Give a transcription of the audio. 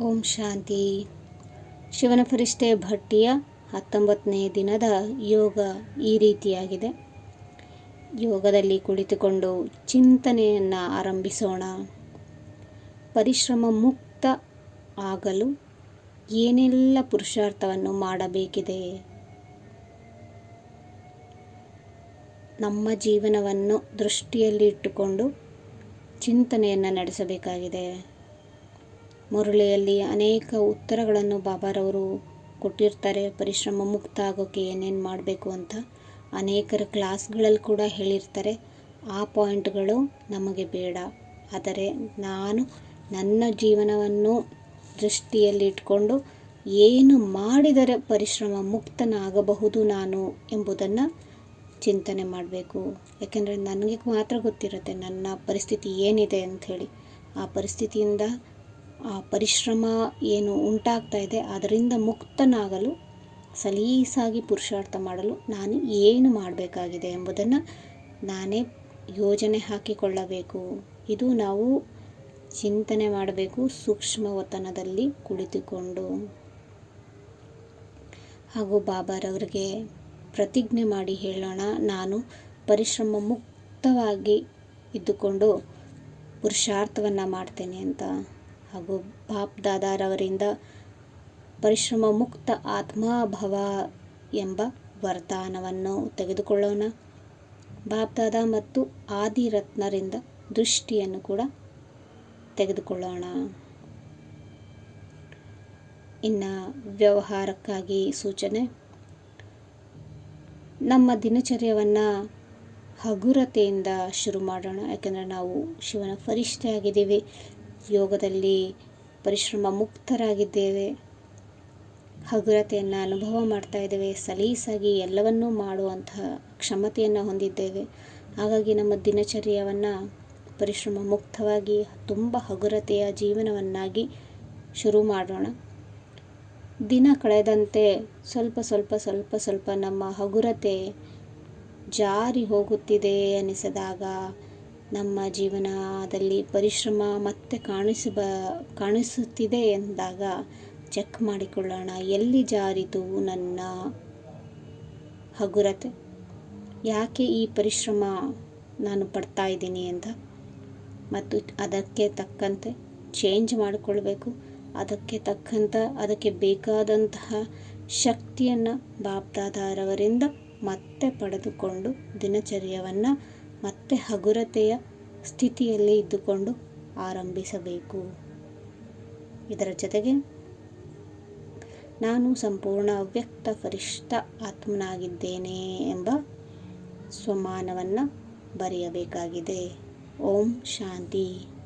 ಓಂ ಶಾಂತಿ. ಶಿವನ ಪರಿಷ್ಠೆ ಭಟ್ಟಿಯ ಹತ್ತೊಂಬತ್ತನೇ ದಿನದ ಯೋಗ ಈ ರೀತಿಯಾಗಿದೆ. ಯೋಗದಲ್ಲಿ ಕುಳಿತುಕೊಂಡು ಚಿಂತನೆಯನ್ನು ಆರಂಭಿಸೋಣ. ಪರಿಶ್ರಮ ಮುಕ್ತ ಆಗಲು ಏನೆಲ್ಲ ಪುರುಷಾರ್ಥವನ್ನು ಮಾಡಬೇಕಿದೆ? ನಮ್ಮ ಜೀವನವನ್ನು ದೃಷ್ಟಿಯಲ್ಲಿ ಇಟ್ಟುಕೊಂಡು ಚಿಂತನೆಯನ್ನು ನಡೆಸಬೇಕಾಗಿದೆ. ಮುರುಳಿಯಲ್ಲಿ ಅನೇಕ ಉತ್ತರಗಳನ್ನು ಬಾಬಾರವರು ಕೊಟ್ಟಿರ್ತಾರೆ. ಪರಿಶ್ರಮ ಮುಕ್ತ ಆಗೋಕ್ಕೆ ಏನೇನು ಮಾಡಬೇಕು ಅಂತ ಅನೇಕರ ಕ್ಲಾಸ್ಗಳಲ್ಲಿ ಕೂಡ ಹೇಳಿರ್ತಾರೆ. ಆ ಪಾಯಿಂಟ್ಗಳು ನಮಗೆ ಬೇಡ. ಆದರೆ ನಾನು ನನ್ನ ಜೀವನವನ್ನು ದೃಷ್ಟಿಯಲ್ಲಿ ಇಟ್ಕೊಂಡು ಏನು ಮಾಡಿದರೆ ಪರಿಶ್ರಮ ಮುಕ್ತನಾಗಬಹುದು ನಾನು ಎಂಬುದನ್ನು ಚಿಂತನೆ ಮಾಡಬೇಕು. ಯಾಕೆಂದರೆ ನನಗೆ ಮಾತ್ರ ಗೊತ್ತಿರುತ್ತೆ ನನ್ನ ಪರಿಸ್ಥಿತಿ ಏನಿದೆ ಅಂಥೇಳಿ ಆ ಪರಿಸ್ಥಿತಿಯಿಂದ ಆ ಪರಿಶ್ರಮ ಏನು ಉಂಟಾಗ್ತಾ ಇದೆ, ಅದರಿಂದ ಮುಕ್ತನಾಗಲು, ಸಲೀಸಾಗಿ ಪುರುಷಾರ್ಥ ಮಾಡಲು ನಾನು ಏನು ಮಾಡಬೇಕಾಗಿದೆ ಎಂಬುದನ್ನು ನಾನೇ ಯೋಜನೆ ಹಾಕಿಕೊಳ್ಳಬೇಕು. ಇದು ನಾವು ಚಿಂತನೆ ಮಾಡಬೇಕು ಸೂಕ್ಷ್ಮ ಒತ್ತನದಲ್ಲಿ ಕುಳಿತುಕೊಂಡು. ಹಾಗೂ ಬಾಬಾರವರಿಗೆ ಪ್ರತಿಜ್ಞೆ ಮಾಡಿ ಹೇಳೋಣ. ನಾನು ಪರಿಶ್ರಮ ಮುಕ್ತವಾಗಿ ಇದ್ದುಕೊಂಡು ಪುರುಷಾರ್ಥವನ್ನು ಮಾಡ್ತೇನೆ ಅಂತ. ಹಾಗೂ ಬಾಪ್ ದಾದಾರವರಿಂದ ಪರಿಶ್ರಮ ಮುಕ್ತ ಆತ್ಮಾಭವ ಎಂಬ ವರದಾನವನ್ನು ತೆಗೆದುಕೊಳ್ಳೋಣ. ಬಾಪ್ ದಾದಾ ಮತ್ತು ಆದಿರತ್ನರಿಂದ ದೃಷ್ಟಿಯನ್ನು ಕೂಡ ತೆಗೆದುಕೊಳ್ಳೋಣ. ಇನ್ನು ವ್ಯವಹಾರಕ್ಕಾಗಿ ಸೂಚನೆ ನಮ್ಮ ದಿನಚರ್ಯವನ್ನು ಹಗುರತೆಯಿಂದ ಶುರು ಮಾಡೋಣ. ಯಾಕೆಂದರೆ ನಾವು ಶಿವನ ಫರಿಷ್ಠೆ ಆಗಿದ್ದೀವಿ ಯೋಗದಲ್ಲಿ ಪರಿಶ್ರಮ ಮುಕ್ತರಾಗಿದ್ದೇವೆ. ಹಗುರತೆಯನ್ನು ಅನುಭವ ಮಾಡ್ತಾ ಇದ್ದೇವೆ. ಸಲೀಸಾಗಿ ಎಲ್ಲವನ್ನೂ ಮಾಡುವಂತಹ ಕ್ಷಮತೆಯನ್ನು ಹೊಂದಿದ್ದೇವೆ. ಹಾಗಾಗಿ ನಮ್ಮ ದಿನಚರ್ಯವನ್ನು ಪರಿಶ್ರಮ ಮುಕ್ತವಾಗಿ, ತುಂಬ ಹಗುರತೆಯ ಜೀವನವನ್ನಾಗಿ ಶುರು ಮಾಡೋಣ. ದಿನ ಕಳೆದಂತೆ ಸ್ವಲ್ಪ ಸ್ವಲ್ಪ ಸ್ವಲ್ಪ ಸ್ವಲ್ಪ ನಮ್ಮ ಹಗುರತೆ ಜಾರಿ ಹೋಗುತ್ತಿದೆ ಅನಿಸಿದಾಗ ನಮ್ಮ ಜೀವನದಲ್ಲಿ ಪರಿಶ್ರಮ ಮತ್ತೆ ಕಾಣಿಸಬ ಕಾಣಿಸುತ್ತಿದೆ ಎಂದಾಗ ಚೆಕ್ ಮಾಡಿಕೊಳ್ಳೋಣ. ಎಲ್ಲಿ ಜಾರಿತು ನನ್ನ ಹಗುರತೆ? ಯಾಕೆ ಈ ಪರಿಶ್ರಮ ನಾನು ಪಡ್ತಾ ಇದ್ದೀನಿ ಅಂತ? ಮತ್ತು ಅದಕ್ಕೆ ತಕ್ಕಂತೆ ಚೇಂಜ್ ಮಾಡಿಕೊಳ್ಬೇಕು. ಅದಕ್ಕೆ ತಕ್ಕಂಥ, ಅದಕ್ಕೆ ಬೇಕಾದಂತಹ ಶಕ್ತಿಯನ್ನು ಬಾಪ್ದಾದಾರವರಿಂದ ಮತ್ತೆ ಪಡೆದುಕೊಂಡು ದಿನಚರ್ಯವನ್ನು ಮತ್ತೆ ಹಗುರತೆಯ ಸ್ಥಿತಿಯಲ್ಲಿ ಇದ್ದುಕೊಂಡು ಆರಂಭಿಸಬೇಕು. ಇದರ ಜೊತೆಗೆ ನಾನು ಸಂಪೂರ್ಣ ಅವ್ಯಕ್ತ ಪರಿಷ್ಠ ಆತ್ಮನಾಗಿದ್ದೇನೆ ಎಂಬ ಸ್ವಮಾನವನ್ನು ಬರೆಯಬೇಕಾಗಿದೆ. ಓಂ ಶಾಂತಿ.